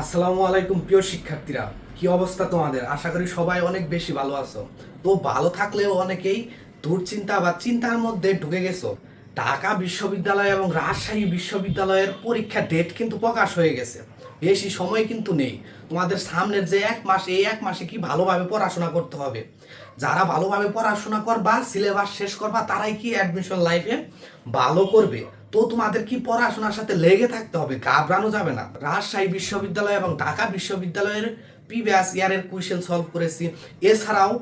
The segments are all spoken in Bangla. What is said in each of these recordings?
আসসালামু আলাইকুম প্রিয় শিক্ষার্থীরা, কি অবস্থা তোমাদের? আশা করি সবাই অনেক বেশি ভালো আছো। তো ভালো থাকলেও অনেকেই দুশ্চিন্তা বা চিন্তার মধ্যে ঢুকে গেছো। ঢাকা বিশ্ববিদ্যালয় এবং রাজশাহী বিশ্ববিদ্যালয়ের পরীক্ষা ডেট কিন্তু প্রকাশ হয়ে গেছে। বেশি সময় কিন্তু নেই। তোমাদের সামনের যে এক মাস, এই এক মাসে কি ভালোভাবে পড়াশোনা করতে হবে? যারা ভালোভাবে পড়াশোনা করবা সিলেবাস শেষ করবা, তারাই কি অ্যাডমিশন লাইফে ভালো করবে? তো তোমাদের কি পড়াশোনার সাথে লেগে থাকতে হবে? ঘাবড়ানো যাবে না। রাজশাহী বিশ্ববিদ্যালয় এবং ঢাকা বিশ্ববিদ্যালয়ের প্রিভিয়াস ইয়ারের কোয়েশ্চেন সলভ করেছি। এছাড়াও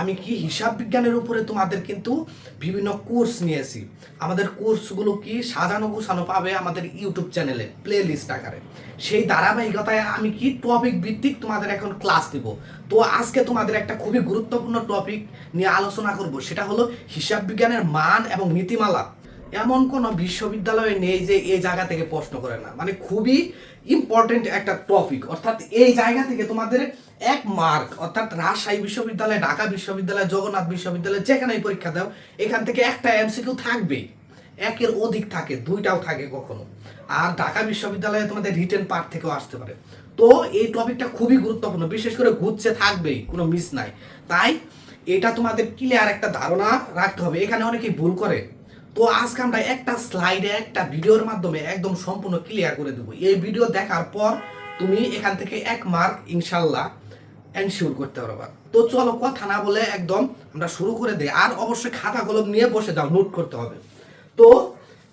আমি কি হিসাব বিজ্ঞানের উপরে তোমাদের কিন্তু বিভিন্ন কোর্স নিয়েছি। আমাদের কোর্সগুলো কি সাজানো গোছানো পাবে আমাদের ইউটিউব চ্যানেলে প্লে লিস্ট আকারে। সেই ধারাবাহিকতায় আমি কি টপিক ভিত্তিক তোমাদের এখন ক্লাস দিব? তো আজকে তোমাদের একটা খুবই গুরুত্বপূর্ণ টপিক নিয়ে আলোচনা করব। সেটা হলো হিসাব বিজ্ঞানের মান এবং নীতিমালা। এমন কোন বিশ্ববিদ্যালয় নেই যে এই জায়গা থেকে প্রশ্ন করে না। মানে খুবই ইম্পর্টেন্ট একটা টপিক অর্থাৎ এই জায়গা থেকে তোমাদের এক মার্ক অর্থাৎ রাজশাহী বিশ্ববিদ্যালয়, ঢাকা বিশ্ববিদ্যালয়, জগন্নাথ বিশ্ববিদ্যালয়, যেখানেই পরীক্ষা দাও, এখান থেকে একটা এমসিকিউ থাকবেই। একের অধিক থাকে, দুইটাও থাকে কখনো। আর ঢাকা বিশ্ববিদ্যালয়ে তোমাদের রিটেন পার্ট থেকেও আসতে পারে। তো এই টপিকটা খুবই গুরুত্বপূর্ণ, বিশেষ করে ঘুরছে, থাকবেই, কোনো মিস নাই। তাই এটা তোমাদের ক্লিয়ার একটা ধারণা রাখতে হবে। এখানে অনেকেই ভুল করে। তো আজকে আমরা একটা স্লাইডে একটা ভিডিওর মাধ্যমে একদম সম্পূর্ণ ক্লিয়ার করে দেবো। এই ভিডিও দেখার পর তুমি এখান থেকে এক মার্ক ইনশাল্লাহ এনশিওর করতে পারবা। তো চলো কথা না বলে একদম আমরা শুরু করে দিই। আর অবশ্যই খাতা কলম নিয়ে বসে দাও নোট করতে হবে। তো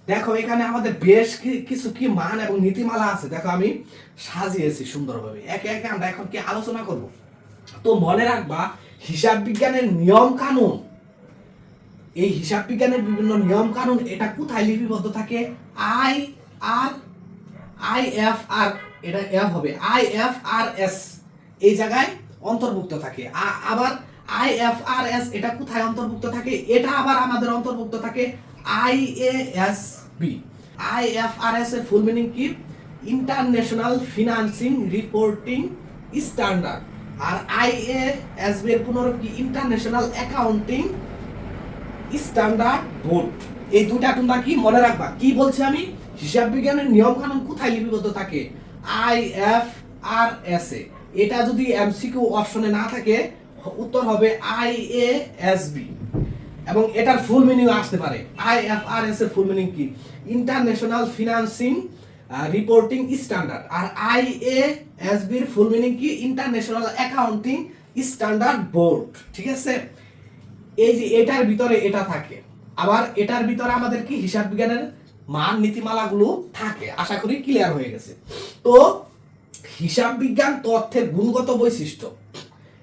দেখো, এখানে আমাদের বেশ কিছু কি মান এবং নীতিমালা আছে। দেখো, আমি সাজিয়েছি সুন্দরভাবে। একে একে আমরা এখন কি আলোচনা করব? তো মনে রাখবা, হিসাব বিজ্ঞানের নিয়ম কানুন এই হিসাব বিজ্ঞানের বিভিন্ন নিয়ম কানুন, এটা কোথায় লিপিবদ্ধ থাকে? I, R, I, F, R, এটা এফ হবে। আই, এফ, আর, এস, এই জায়গায় অন্তর্ভুক্ত থাকে। আবার আই, এফ, আর, এস, এটা কোথায় অন্তর্ভুক্ত থাকে? এটা আবার আমাদের অন্তর্ভুক্ত থাকে I, A, S, B. I, F, R, S এর ফুল মিনিং কি? ইন্টারন্যাশনাল ফিনান্সিং রিপোর্টিং স্ট্যান্ডার্ড আর আই, এ, এস, বি এর পুনরূপ কি? ইন্টারন্যাশনাল অ্যাকাউন্টিং স্ট্যান্ডার্ড বোর্ড এই দুটা তোমরা কি মনে রাখবা? কি বলছি আমি? হিসাব বিজ্ঞানের নিয়ম কানুন কোথায় লিপিবদ্ধ থাকে? I F R S A এটা যদি এমসিকিউ অপশনে না থাকে, উত্তর হবে আই এ এস বি এবং এটার ফুল মিনিং আসতে পারে। আই এফ আর এস এর ফুল মিনিং কি? ইন্টারন্যাশনাল ফিনান্সিং রিপোর্টিং স্ট্যান্ডার্ড আর আই এ এস বির ফুল মিনিং কি? ইন্টারন্যাশনাল অ্যাকাউন্টিং স্ট্যান্ডার্ড বোর্ড ঠিক আছে? এই যে এটার ভিতরে এটা থাকে। আবার এটার ভিতরে আমাদের কি? হিসাব বিজ্ঞানের মান, নীতিমালাগুলো থাকে। আশা করি ক্লিয়ার হয়ে গেছে। তো হিসাব বিজ্ঞান তথ্যের গুণগত বৈশিষ্ট্য।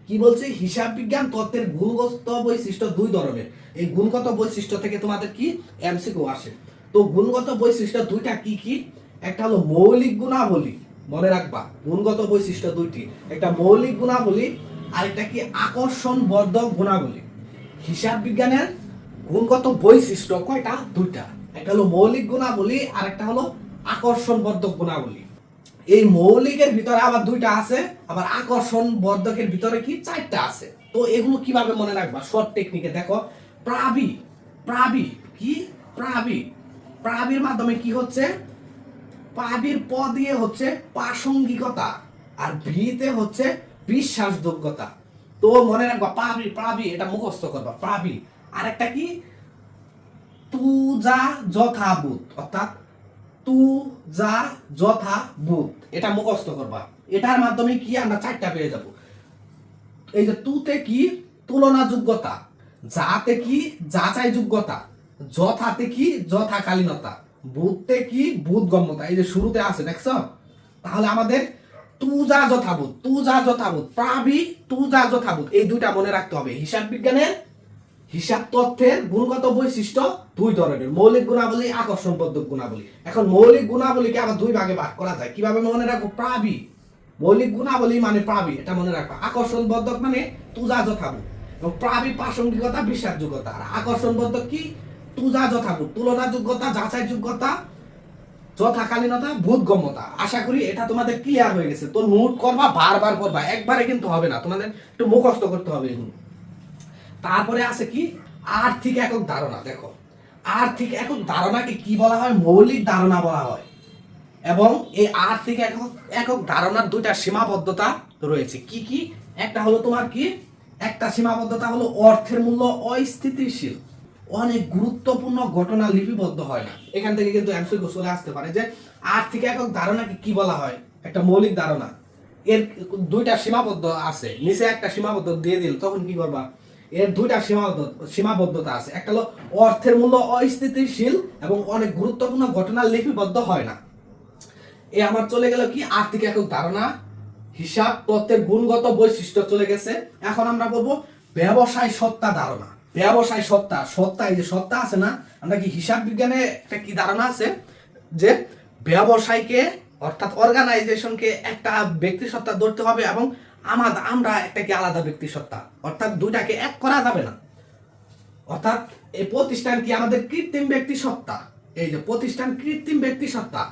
কি বলছে? হিসাব বিজ্ঞান তত্ত্বের গুণগত বৈশিষ্ট্য দুই ধরনের। এই গুণগত বৈশিষ্ট্য থেকে তোমাদের কি? এমসিকিউ আসে। তো গুণগত বৈশিষ্ট্য দুইটা কি কি? একটা হলো মৌলিক গুণাবলী, মনে রাখবা। গুণগত বৈশিষ্ট্য দুইটি। একটা মৌলিক গুণাবলী আর একটা কি? আকর্ষণ বর্ধক গুণাবলী। হিসাব বিজ্ঞানের গুণগত বৈশিষ্ট্য কয়টা? দুইটা। একটা হলো মৌলিক গুণাবলী আর একটা হলো আকর্ষণ বর্ধক গুণাবলী। এই মৌলিকের ভিতরে আবার দুইটা আছে, আবার আকর্ষণ বর্ধকের ভিতরে কি? চারটা আছে। তো এগুলো কীভাবে মনে রাখবা? শর্ট টেকনিকে দেখো। প্রাবি প্রাবি, কি? প্রাবি। প্রাবির মাধ্যমে কি হচ্ছে? প্রাবির প দিয়ে হচ্ছে প্রাসঙ্গিকতা, আর ভিতে হচ্ছে বিশ্বাসযোগ্যতা। তো মনে রাখবা প্রাবি প্রাবি এটা মুখস্থ করবা প্রাবি আর একটা কি? তু যা যথাভূত অর্থাৎ তু যা যথা ভূত এটা মুখস্থ করবা। এটার মাধ্যমে কি আমরা চারটা পেয়ে যাব। এই যে তুতে কি? তুলনা যোগ্যতা যাতে কি? যাচাই যোগ্যতা যথাতে কি? যথাকালীনতা। বুধতে কি? বুধগম্যতা এই যে শুরুতে আছে, দেখছ? তাহলে আমাদের তু যা যথাভূত তু যা যথাভূত প্রাবি তু যা যথাভূত এই দুইটা মনে রাখতে হবে। হিসাব বিজ্ঞানের, হিসাব তথ্যের গুণগত বৈশিষ্ট্য দুই ধরনের। মৌলিক গুণাবলী আকর্ষণ বদ্ধক গুণাবলী। এখন মৌলিক গুণাবলীকে আবার দুই ভাগে ভাগ করা যায়। কীভাবে মনে রাখব? প্রাবি মৌলিক গুণাবলী মানে প্রাবি এটা মনে রাখবা। আকর্ষণ বদ্ধক মানে তুজা যথাভূত এবং প্রাবি প্রাসঙ্গিকতা, বিশ্বাসযোগ্যতা। আর আকর্ষণ বদ্ধক কি? তুজা যথাভূত তুলনা যোগ্যতা যাচাই যোগ্যতা যথাকালীনতা, বোধগম্যতা। আশা করি এটা তোমাদের ক্লিয়ার হয়ে গেছে। তো নোট করবা, বারবার করবা, একবারে কিন্তু হবে না। তোমাদের একটু মুখস্থ করতে হবে এগুলো। তারপরে আছে কি? আর্থিক একক ধারণা, দেখো। আর্থিক একক ধারণাকে কি বলা হয়? মৌলিক ধারণা বলা হয়। এবং এই আর্থিক একক একক ধারণার দুইটা সীমাবদ্ধতা রয়েছে। কি কি? একটা হলো তোমার কি? একটা সীমাবদ্ধতা হলো অর্থের মূল্য অস্থিতিশীল। অনেক গুরুত্বপূর্ণ ঘটনা লিপিবদ্ধ হয় না। এখান থেকে কিন্তু এমসিকিউ চলে আসতে পারে যে আর্থিক একক ধারণাকে কি বলা হয়? একটা মৌলিক ধারণা। এর দুইটা সীমাবদ্ধ আছে। নিচে একটা সীমাবদ্ধ দিয়ে দিল, তখন কি করবা? এর দুইটা সীমাবদ্ধ, সীমাবদ্ধতা আছে। একটা হলো অর্থের মূল্য অস্থিতিশীল এবং অনেক গুরুত্বপূর্ণ ঘটনা লিপিবদ্ধ হয় না। এ আমার চলে গেল কি? আর্থিক একক ধারণা, হিসাব, তত্ত্বের গুণগত বৈশিষ্ট্য চলে গেছে। এখন আমরা বলব ব্যবসায় সত্তা ধারণা। ব্যবসায় সত্তা সত্তা এই যে সত্তা আছে না, আমরা কি হিসাব বিজ্ঞানে একটা কি ধারণা আছে যে ব্যবসায়কে অর্থাৎ অর্গানাইজেশনকে একটা ব্যক্তি সত্তা ধরতে হবে এবং আমাদের আমরা একটা কি আলাদা ব্যক্তি সত্তা, অর্থাৎ দুইটাকে এক করা যাবে না। অর্থাৎ এই প্রতিষ্ঠান কি আমাদের কৃত্রিম ব্যক্তি সত্তা? এই যে প্রতিষ্ঠান কৃত্রিম ব্যক্তি সত্তা।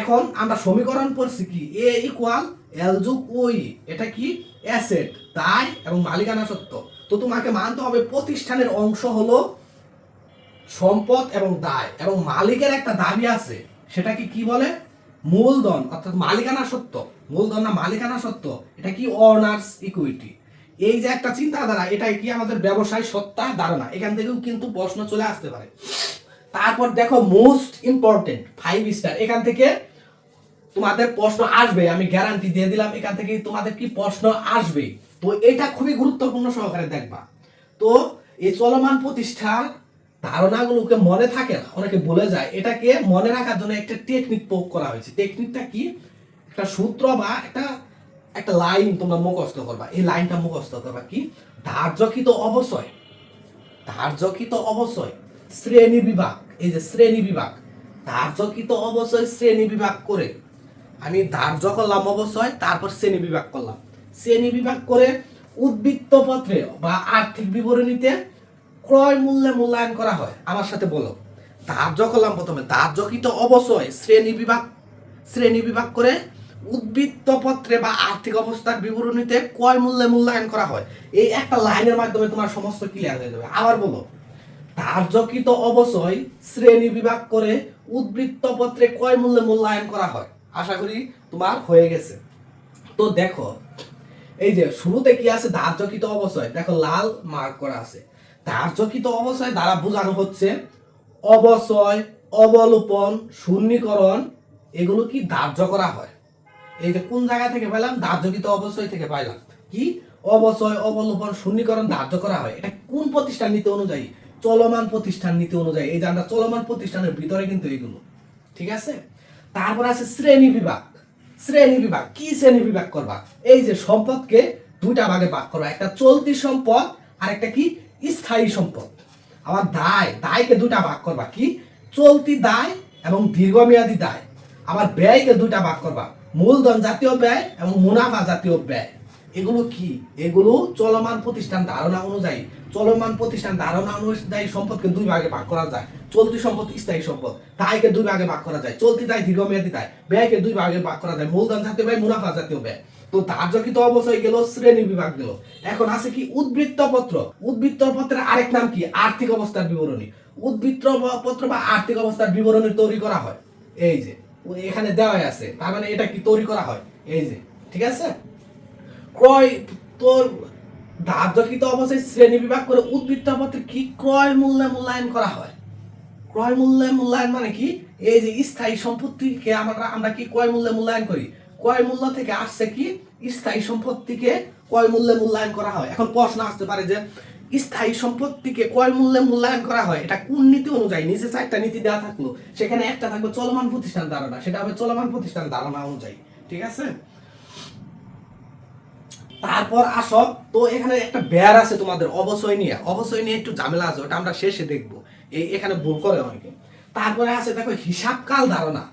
এখন আমরা সমীকরণ পড়ছি কি? এ ইকুয়াল এল যুগ ওই এটা কি? অ্যাসেট দায় এবং মালিকানা সত্য। তো তোমাকে মানতে হবে প্রতিষ্ঠানের অংশ হলো সম্পদ এবং দায়। এবং মালিকের একটা দাবি আছে, সেটাকে কি বলে? মূলধন, অর্থাৎ মালিকানা সত্য। মূলধন না মালিকানা সত্য, এটা কি অনার্স ইকুইটি এই যে একটা চিন্তাধারা, এটাই কি আমাদের ব্যবসায় সত্তা? ধারণা। এখান থেকেও কিন্তু প্রশ্ন চলে আসতে পারে। তারপর দেখো মোস্ট ইম্পর্টেন্ট ফাইভ স্টার এখান থেকে তোমাদের প্রশ্ন আসবে, আমি গ্যারান্টি দিয়ে দিলাম, এখান থেকে তোমাদের কি প্রশ্ন আসবে তো এটা খুবই গুরুত্বপূর্ণ সহকারে দেখবা। তো এই চলমান প্রতিষ্ঠার ধারণাগুলোকে মনে থাকে না, অনেকে বলে যায়, এটাকে মনে রাখার জন্য একটা টেকনিক প্রয়োগ করা হয়েছে। টেকনিকটা কি? একটা সূত্র বা একটা একটা লাইন তোমরা মুখস্থ করবা। এই লাইনটা মুখস্থ করবা কি? ধার্যকৃত অবশ্যই। ধার্যকৃত অবশ্যই। শ্রেণি বিভাগ। এই যে শ্রেণি বিভাগ। ধার্যকৃত অবশ্যই শ্রেণি বিভাগ করে। আমি ধার্য করলাম অবশ্যই, তারপর শ্রেণি বিভাগ করলাম। শ্রেণি বিভাগ করে উদ্বৃত্ত পত্রে বা আর্থিক বিবরণীতে ক্রয় মূল্যে মূল্যায়ন করা হয়। আমার সাথে বলো। ধার্য করলাম প্রথমে। ধার্যকৃত অবশ্যই শ্রেণি বিভাগ শ্রেণি বিভাগ করে উদ্বৃত্ত পত্রে বা আর্থিক অবস্থার বিবরণীতে ক্রয় মূল্যে মূল্যায়ন করা হয়। এই একটা লাইনের মাধ্যমে তোমার সমস্ত ক্লিয়ার হয়ে যাবে। আবার বলো। ধার্যকৃত অবশ্যই শ্রেণি বিভাগ করে উদ্বৃত্ত পত্রে ক্রয় মূল্যে মূল্যায়ন করা হয়। আশা করি তোমার হয়ে গেছে। তো দেখো এই যে শুরুতে কি আছে? ধার্যকৃত অবশ্যই দেখো, লাল মার্ক করা আছে। ধার্যকৃত অবশ্যই দ্বারা বোঝানো হচ্ছে অবশ্যই অবলোপন, শূন্যীকরণ, এগুলো কি ধার্য করা হয়? এই যে কোন জায়গা থেকে পেলাম ধার্যকৃত অবশ্যই থেকে পাইলাম। কি? অবশ্যই অবলোপন, শূন্যীকরণ ধার্য করা হয়। এটা কোন প্রতিষ্ঠান নীতি অনুযায়ী? চলমান প্রতিষ্ঠান নীতি অনুযায়ী। এই যে আমরা চলমান প্রতিষ্ঠানের ভিতরে কিন্তু এগুলো। ঠিক আছে? তারপর আছে শ্রেণি বিভাগ। শ্রেণি বিভাগ। কি শ্রেণি বিভাগ করবা? এই যে সম্পদকে দুইটা ভাগে ভাগ করবা। একটা চলতি সম্পদ আর একটা কি? স্থায়ী সম্পদ। আবার দায়, দায়কে দুটা ভাগ করবা। কি? চলতি দায় এবং দীর্ঘমেয়াদী দায়। আবার ব্যয়কে দুটা ভাগ করবা। মূলধন জাতীয় ব্যয় এবং মুনাফা জাতীয় ব্যয়। এগুলো কি? এগুলো চলমান প্রতিষ্ঠান ধারণা অনুযায়ী, চলমান প্রতিষ্ঠান ধারণা অনুযায়ী সম্পদকে দুই ভাগে ভাগ করা যায়। চলতি সম্পদ স্থায়ী সম্পদ, দায়কে দুই ভাগে ভাগ করা যায়। চলতি দায় দীর্ঘমেয়াদী দায়, ব্যয়কে দুই ভাগে ভাগ করা যায়। মূলধন জাতীয় ব্যয়, মুনাফা জাতীয় ব্যয়। তো ধার্যকৃত অবশ্যই গেল শ্রেণি বিভাগ গেল এখন আছে কি উদ্বৃত্ত পত্র উদ্বৃত্ত পত্রের আরেক নাম কি? আর্থিক অবস্থার বিবরণী। উদ্বৃত্ত পত্র বা আর্থিক অবস্থার বিবরণী তৈরি করা হয়। এই যে এখানে দেওয়াই আছে। তার মানে এটা কি তৈরি করা হয়? এই যে, ঠিক আছে? ক্রয়, তোর ধার্যকৃত অবস্থায় শ্রেণি বিভাগ করে উদ্বৃত্ত পত্রে কি ক্রয় মূল্যে মূল্যায়ন করা হয়? ক্রয় মূল্যে মূল্যায়ন মানে কি? এই যে স্থায়ী সম্পত্তিকে আমরা আমরা কি ক্রয় মূল্যে মূল্যায়ন করি? ক্রয় মূল্য থেকে আসছে কি? স্থায়ী সম্পত্তিকে ক্রয় মূল্যে মূল্যায়ন করা হয়। এখন প্রশ্ন আসতে পারে যে, স্থায়ী সম্পত্তিকে ক্রয় মূল্যে মূল্যায়ন করা হয়, এটা কোন নীতি অনুযায়ী? নিচে চারটা নীতি দেওয়া থাকল। সেখানে একটা থাকবে চলমান প্রতিষ্ঠান ধারণা, সেটা হবে চলমান প্রতিষ্ঠান ধারণা অনুযায়ী। ঠিক আছে? তারপর আসো। তো এখানে একটা বেয়ার আছে তোমাদের, অবশ্যই নিয়ে অবশ্যই নিয়ে একটু ঝামেলা আছে, ওটা আমরা শেষে দেখব। এই এখানে ভুল করে অনেকে। তারপরে আছে, দেখো, হিসাবকাল ধারণা।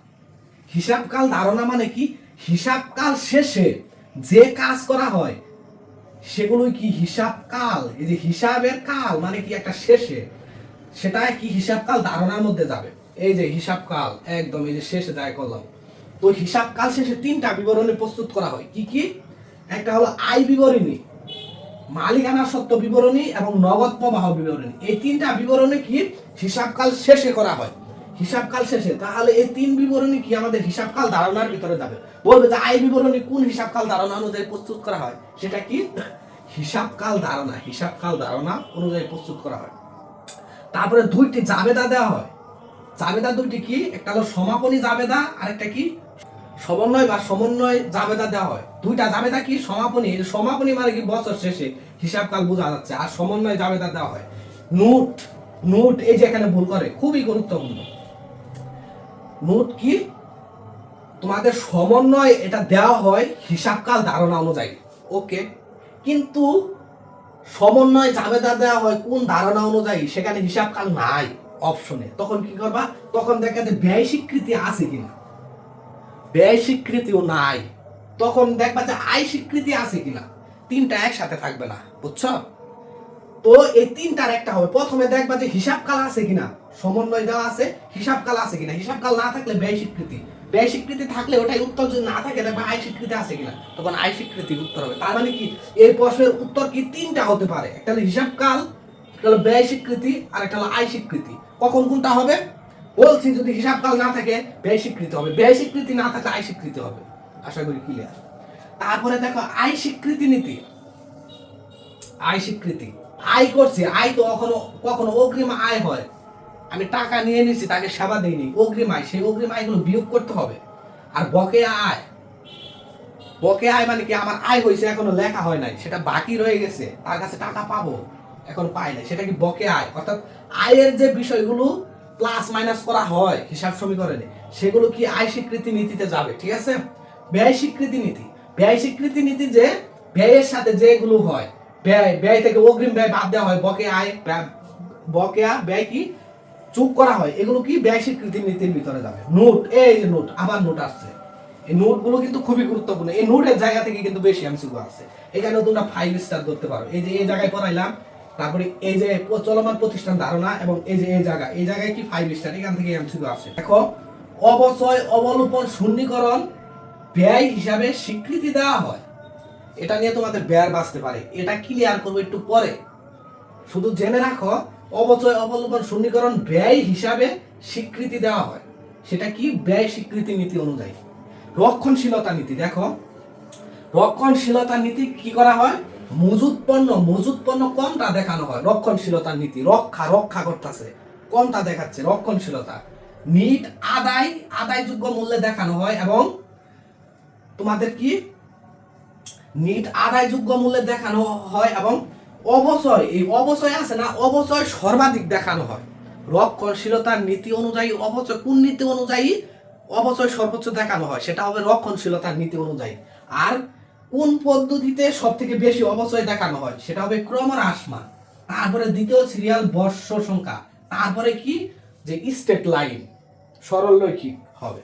হিসাবকাল ধারণা মানে কি? হিসাবকাল শেষে যে কাজ করা হয়, সেগুলোই কি হিসাবকাল? এই যে হিসাবের কাল মানে কি একটা শেষে? সেটা কি হিসাবকাল ধারণার মধ্যে যাবে। এই যে হিসাবকাল, একদম এই যে শেষে যায় করলাম। তো হিসাবকাল শেষে তিনটা বিবরণে প্রস্তুত করা হয়। কি কি? একটা হলো আয় বিবরণী মালিকানা সত্ত্ব বিবরণী এবং নগদ প্রবাহ বিবরণী। এই তিনটা বিবরণী কি হিসাবকাল শেষে করা হয়। হিসাবকাল শেষে, তাহলে এই তিন বিবরণী কি আমাদের হিসাবকাল ধারণার ভিতরে যাবে? বলবে যে আয় বিবরণী কোন হিসাবকাল ধারণা অনুযায়ী প্রস্তুত করা হয়? সেটা কি? হিসাবকাল ধারণা হিসাবকাল ধারণা অনুযায়ী প্রস্তুত করা হয়। তারপরে দুইটি জাবেদা দেওয়া হয়। জাবেদা দুইটি কি? একটা হলো সমাপনী জাবেদা আর একটা কি? সমন্বয় বা সমন্বয় জাবেদা দেওয়া হয়। দুইটা জাবেদা কি? সমাপনী। সমাপনী মানে কি? বছর শেষে হিসাবকাল বোঝা যাচ্ছে। আর সমন্বয় জাবেদা দেওয়া হয়। নোট। নোট এই যে এখানে ভুল করে, খুবই গুরুত্বপূর্ণ। নোট কি? তোমাদের সমন্বয় এটা দেওয়া হয় হিসাবকাল ধারণা অনুযায়ী। ওকে? কিন্তু সমন্বয় জাবেদা দেওয়া হয় কোন ধারণা অনুযায়ী? সেখানে হিসাবকাল নাই অপশনে তখন কি করবা? তখন দেখা যায় ব্যয় স্বীকৃতি আছে কিনা। ব্যয় স্বীকৃতিও নাই। তখন দেখবা যে আয় স্বীকৃতি আছে কিনা। তিনটা একসাথে থাকবে না, বুঝছ? তো এই তিনটার একটা হবে। প্রথমে দেখবা যে হিসাবকাল আছে কিনা, সমন্বয় দেওয়া আছে হিসাবকাল আছে কিনা। হিসাবকাল না থাকলে ব্যয় স্বীকৃতি। ব্যয় স্বীকৃতি থাকলে ওটাই উত্তর যদি না থাকে, দেখবা আয় স্বীকৃতি আছে কিনা। তখন আয় স্বীকৃতির উত্তর হবে। তার মানে কি? এই প্রশ্নের উত্তর কি তিনটা হতে পারে? একটা হলো হিসাবকাল একটা হলো ব্যয় স্বীকৃতি, আর একটা হলো আয় স্বীকৃতি। কখন কোনটা হবে? বলছি, যদি হিসাবকাল না থাকে, ব্যয় স্বীকৃতি হবে। ব্যয় স্বীকৃতি না থাকলে আয় স্বীকৃতি হবে। আশা করি ক্লিয়ার তারপরে দেখো, আয় স্বীকৃতি নীতি। আয় স্বীকৃতি। আয় করছে, আয় তো কখনো কখনো অগ্রিম আয় হয়। আমি টাকা নিয়ে নিছি, তাকে সেবা দিইনি। অগ্রিম আয়, সেই অগ্রিম আয়গুলো বিয়োগ করতে হবে। আর বকেয়া আয়। বকেয়া আয় মানে কি? আমার আয় হয়েছে এখনও লেখা হয় নাই। সেটা বাকি রয়ে গেছে। তার কাছে টাকা পাবো, এখন পাই নাই। সেটা কি বকেয়া আয়? অর্থাৎ আয়ের যে বিষয়গুলো প্লাস মাইনাস করা হয়, হিসাব সমীকরণে। সেগুলো কি আয় স্বীকৃতি নীতিতে যাবে, ঠিক আছে? ব্যয় স্বীকৃতি নীতি। ব্যয় স্বীকৃতি নীতি যে, ব্যয়ের সাথে যেগুলো হয়, ব্যয় ব্যয় থেকে অগ্রিম ব্যয় বাদ দেওয়া হয়, বকেয়া আয় বকেয়া ব্যয় কি চুপ করা হয়, এগুলো কি ব্যয় স্বীকৃতি নীতির ভিতরে যাবে। নোট, এই যে নোট, আবার নোট আসছে। এই নোটগুলো কিন্তু খুবই গুরুত্বপূর্ণ। এই নোটের জায়গা থেকে কিন্তু বেশি এমসিকিউ আছে। এখানে তোমরা ফাইভ স্টার করতে পারো। এই যে এই জায়গায় পড়াইলাম তারপরে এই যে চলমান প্রতিষ্ঠান ধারণা এবং এই যে এই জায়গা, এই জায়গায় কি ফাইভ স্টার এখান থেকে এমসিকিউ আছে। দেখো, অবচয়, অবলোপন, শূন্যীকরণ, ব্যয় হিসাবে স্বীকৃতি দেওয়া হয়। এটা নিয়ে তোমাদের ব্যয় বাঁচতে পারে। এটা ক্লিয়ার করব একটু পরে। শুধু জেনে রাখো, অবচয় অবলম্বন শূন্যীকরণ, ব্যয় হিসাবে স্বীকৃতি দেওয়া হয়। সেটা কি? ব্যয় স্বীকৃতি নীতি অনুযায়ী। রক্ষণশীলতা নীতি। দেখো, রক্ষণশীলতা নীতি কি করা হয়? মজুত পণ্য মজুত পণ্য কমটা দেখানো হয়? রক্ষণশীলতার নীতি, রক্ষা রক্ষা করতেছে। কমটা দেখাচ্ছে? রক্ষণশীলতা। নিট, আদায়, আদায়যোগ্য মূল্যে দেখানো হয় এবং তোমাদের কি? নিট, আদায়যোগ্য মূল্যে দেখানো হয় এবং অবচয়, এই অবচয় আছে না? অবচয় সর্বাধিক দেখানো হয়। রক্ষণশীলতার নীতি অনুযায়ী অবচয়, কোন নীতি অনুযায়ী অবচয় সর্বোচ্চ দেখানো হয়? সেটা হবে রক্ষণশীলতার নীতি অনুযায়ী। আর কোন পদ্ধতিতে সব থেকে বেশি অবচয় দেখানো হয়? সেটা হবে ক্রমহ্রাসমান তারপরে দ্বিতীয় সিরিয়াল বর্ষ সংখ্যা। তারপরে কি? যে স্টেট লাইন সরল সরলরৈখিক হবে।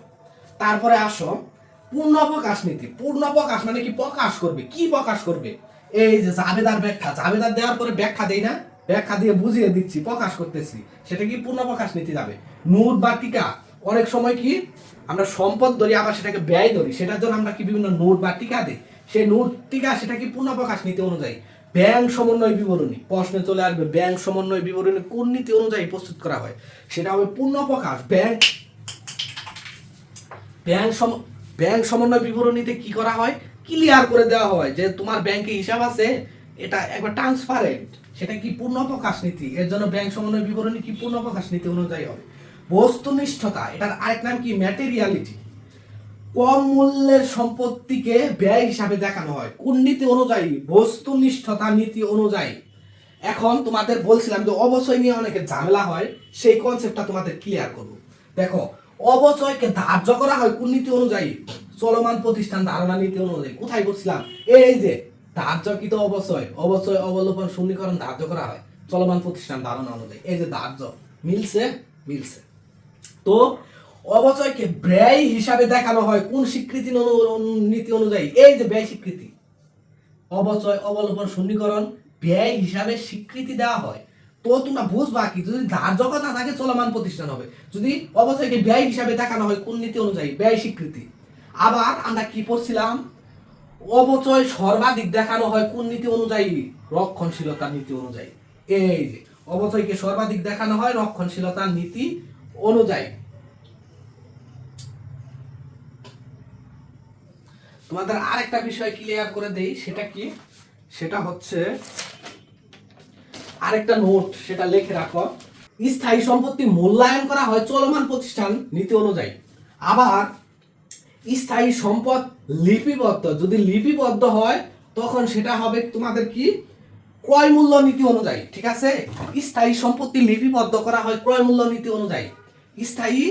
তারপরে আসো পূর্ণ প্রকাশ নীতি। পূর্ণ প্রকাশ মানে কি? প্রকাশ করবে। কি প্রকাশ করবে? এই যে জাবেদার ব্যাখ্যা। জাবেদার দেওয়ার পরে ব্যাখ্যা দেই না? ব্যাখ্যা দিয়ে বুঝিয়ে দিচ্ছি, প্রকাশ করতেছি। সেটা কি? পূর্ণ প্রকাশ নীতি যাবে। নূর বা টিকা। অনেক সময় কি? আমরা সম্পদ ধরি, আবার সেটাকে ব্যয় ধরি। সেটার জন্য আমরা কি বিভিন্ন নোট বা টিকা দিই। সেই নোট টিকা সেটা কি পূর্ণ প্রকাশ নীতি অনুযায়ী? ব্যাংক সমন্বয় বিবরণী। প্রশ্নে চলে আসবে, ব্যাংক সমন্বয় বিবরণী কোন নীতি অনুযায়ী প্রস্তুত করা হয়? সেটা হবে পূর্ণ প্রকাশ ব্যাংক ব্যাংক সম, ব্যাংক সমন্বয় বিবরণীতে কি করা হয়? ক্লিয়ার করে দেওয়া হয় যে তোমার ব্যাংকে হিসাব আছে, এটা একবার ট্রান্সপারেন্ট সেটা কি পূর্ণ প্রকাশ নীতি? এর জন্য ব্যাংক সমন্বয় বিবরণী কি পূর্ণ প্রকাশ নীতি অনুযায়ী হবে? বস্তুনিষ্ঠতা, এটার আরেক নাম কি? ম্যাটেরিয়ালিটি কম মূল্যের সম্পত্তিকে ব্যয় হিসাবে দেখানো হয়। কোন নীতি অনুযায়ী, বস্তুনিষ্ঠতা নীতি অনুযায়ী। এখন তোমাদের বলছিলাম যে অবচয় নিয়ে অনেকে ঝামেলা হয়, সেই কনসেপ্টটা তোমাদের ক্লিয়ার করব। দেখো, অবচয়কে ধার্য করা হয় কোন নীতি অনুযায়ী, চলমান প্রতিষ্ঠান ধারণা নীতি অনুযায়ী। কোথায় বলছিলাম? এই যে, ধার্যকৃত অবচয় অবচয় অবলোপন শূন্যীকরণ ধার্য করা হয়, চলমান প্রতিষ্ঠান ধারণা অনুযায়ী। এই যে ধার্য, মিলছে মিলছে। তো অবচয়কে ব্যয় হিসাবে দেখানো হয় কোন স্বীকৃতি নীতি অনুযায়ী? এই যে ব্যয় স্বীকৃতি। অবচয়, অবলোপন শূন্যীকরণ ব্যয় হিসাবে স্বীকৃতি দেওয়া হয়। তো তোমরা বুঝবা কি, যদি ধার্যকতা থাকে, চলমান প্রতিষ্ঠান হবে। যদি অবচয়কে ব্যয় হিসাবে দেখানো হয়, কোন নীতি অনুযায়ী? ব্যয় স্বীকৃতি। আবার আমরা কি পড়ছিলাম? অবচয় সর্বাধিক দেখানো হয় কোন নীতি অনুযায়ী? রক্ষণশীলতার নীতি অনুযায়ী। এই যে, অবচয়কে সর্বাধিক দেখানো হয় রক্ষণশীলতার নীতি অনুযায়ী। তোমাদের আরেকটা বিষয় ক্লিয়ার করে দেই, সেটা কি? সেটা হচ্ছে আরেকটা নোট সেটা লিখে রাখো। স্থায়ী সম্পত্তি মূল্যায়ন করা হয় চলমান প্রতিষ্ঠান নীতি অনুযায়ী। আবার স্থায়ী সম্পদ লিপিবদ্ধ, যদি লিপিবদ্ধ হয়, তখন সেটা হবে তোমাদের কি? ক্রয় মূল্য নীতি অনুযায়ী, ঠিক আছে? স্থায়ী সম্পত্তি লিপিবদ্ধ করা হয় ক্রয় মূল্য নীতি অনুযায়ী। স্থায়ী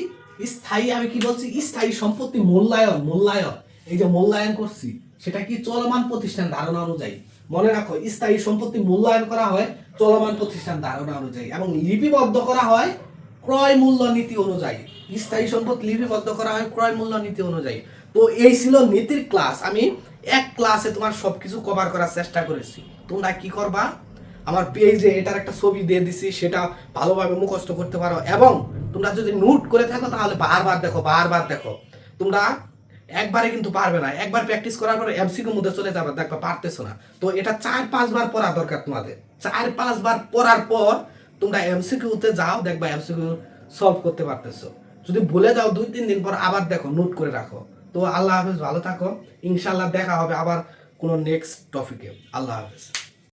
স্থায়ী আমি কি বলছি? স্থায়ী সম্পত্তি মূল্যায়ন মূল্যায়ন। এই যে মূল্যায়ন করছি, সেটা কি চলমান প্রতিষ্ঠান ধারণা অনুযায়ী? মনে রাখো, স্থায়ী সম্পত্তি মূল্যায়ন করা হয় চলমান প্রতিষ্ঠান ধারণা অনুযায়ী এবং লিপিবদ্ধ করা হয় ক্রয় মূল্য নীতি অনুযায়ী। স্থায়ী সম্পদ লিপিবদ্ধ করা হয় ক্রয় মূল্য নীতি অনুযায়ী। তো এই ছিল নীতির ক্লাস। আমি এক ক্লাসে তোমার সবকিছু কভার করার চেষ্টা করেছি। তোমরা কি করবা? আমার পেজে এটার একটা ছবি দিয়ে দিছি, সেটা ভালোভাবে মুখস্থ করতে পারো এবং তোমরা যদি নোট করে থাকো তাহলে বারবার দেখো বারবার দেখো। তোমরা একবারে কিন্তু পারবে না। একবার প্র্যাকটিস করার পরে এমসিকিউ মধ্যে চলে যাবে, দেখবা পারতেছো না। তো এটা চার পাঁচবার পড়া দরকার তোমাদের। চার পাঁচবার পড়ার পর তোমরা এমসিকিউতে যাও, দেখবা এমসিকিউ সলভ করতে পারতেছো। যদি ভুলে যাও দুই, তিন দিন পর আবার দেখো নোট করে রাখো। তো আল্লাহ হাফেজ, ভালো থাকো। ইনশাল্লাহ দেখা হবে আবার কোনো নেক্সট টপিকে আল্লাহ হাফেজ।